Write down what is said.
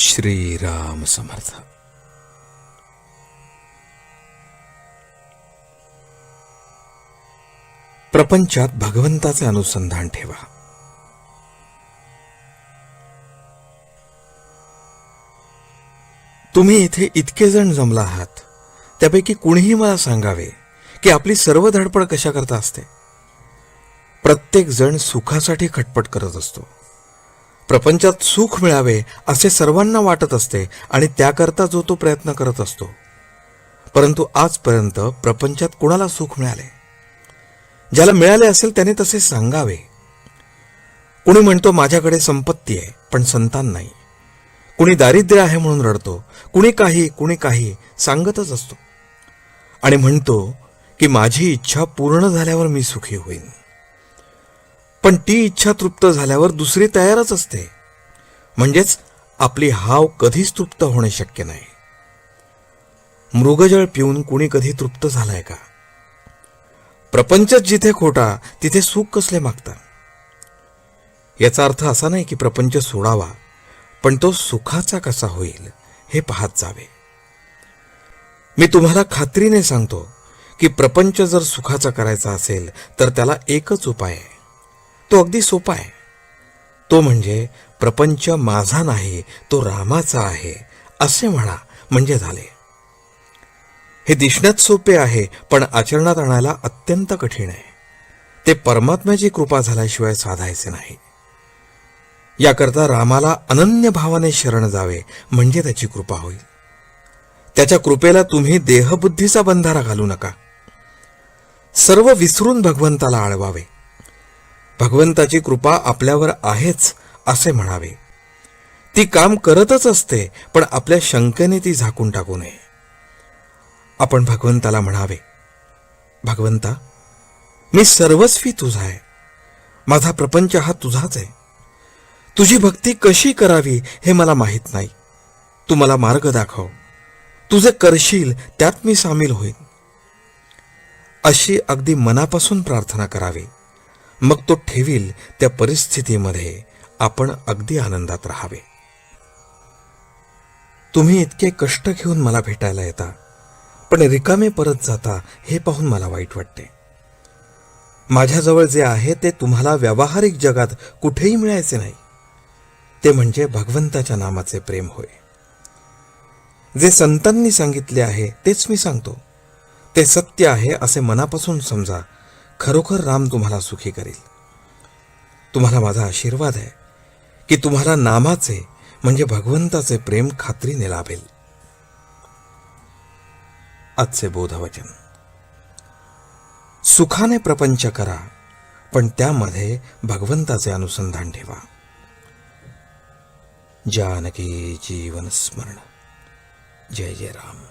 श्रीराम समर्थ. प्रपंचात भगवंताचे अनुसंधान ठेवा. तुम्ही इथे इतके जण जमला आहात त्यापैकी कुणीही मला सांगावे की आपली सर्व धडपड कशा करता असते? प्रत्येक जण सुखासाठी खटपट करत असतो. प्रपंचात सुख मिळावे असे सर्वांना वाटत असते आणि त्याकरता जो तो प्रयत्न करत असतो. परंतु आजपर्यंत प्रपंचात कुणाला सुख मिळाले? ज्याला मिळाले असेल त्याने तसे सांगावे. कुणी म्हणतो माझ्याकडे संपत्ती आहे पण संतान नाही. कुणी दारिद्र्य आहे म्हणून रडतो. कुणी काही कुणी काही सांगतच असतो. आणि म्हणतो की माझी इच्छा पूर्ण झाल्यावर मी सुखी होईन. पण ती इच्छा तृप्त झाल्यावर दुसरी तयारच असते. म्हणजेच आपली हाव कधीच तृप्त होणे शक्य नाही. मृगजळ पिऊन कुणी कधी तृप्त झालाय का? प्रपंचच जिथे खोटा तिथे सुख कसले मागता? याचा अर्थ असा नाही की प्रपंच सोडावा पण तो सुखाचा कसा होईल हे पाहत जावे. मी तुम्हाला खात्रीने सांगतो की प्रपंच जर सुखाचा करायचा असेल तर त्याला एकच उपाय आहे. तो अगदी सोपा आहे. तो म्हणजे प्रपंच माझा नाही तो रामाचा आहे असे म्हणा म्हणजे झाले. हे दिसण्यात सोपे आहे पण आचरणात आणायला अत्यंत कठीण आहे. ते परमात्म्याची कृपा झाल्याशिवाय साधायचे नाही. याकरता रामाला अनन्य भावाने शरण जावे म्हणजे त्याची कृपा होईल. त्याच्या कृपेला तुम्ही देहबुद्धीचा बंधारा घालू नका. सर्व विसरून भगवंताला आळवावे. भगवंताची कृपा आपल्यावर आहेच असे म्हणावे. ती काम करतच असते पण आपल्या शंकेने ती झाकून टाकू नये. आपण भगवंताला म्हणावे भगवंता मी सर्वस्वी तुझा आहे. माझा प्रपंच हा तुझाच आहे. तुझी भक्ती कशी करावी हे मला माहीत नाही. तू मला मार्ग दाखव. तुझे करशील त्यात मी सामील होईन. अशी अगदी मनापासून प्रार्थना करावी. मग तो ठेवील त्या परिस्थितीमध्ये आपण अगदी आनंदात राहावे. तुम्ही इतके कष्ट घेऊन मला भेटायला येता पण रिकामे परत जाता हे पाहून मला वाईट वाटते. माझ्याजवळ जे आहे ते तुम्हाला व्यावहारिक जगात कुठेही मिळायचे नाही. ते म्हणजे भगवंताच्या नामाचे प्रेम होय. जे संतांनी सांगितले आहे तेच मी सांगतो. ते सत्य आहे असे मनापासून समजा खरोखर राम तुम्हाला सुखी करेल. तुम्हाला माझा आशीर्वाद आहे की तुम्हाला नामाचे म्हणजे भगवंताचे प्रेम खात्रीने लाभेल. आजचे बोधवचन. सुखाने प्रपंच करा पण त्यामध्ये भगवंताचे अनुसंधान ठेवा. जानकी जीवन स्मरण. जय जय राम.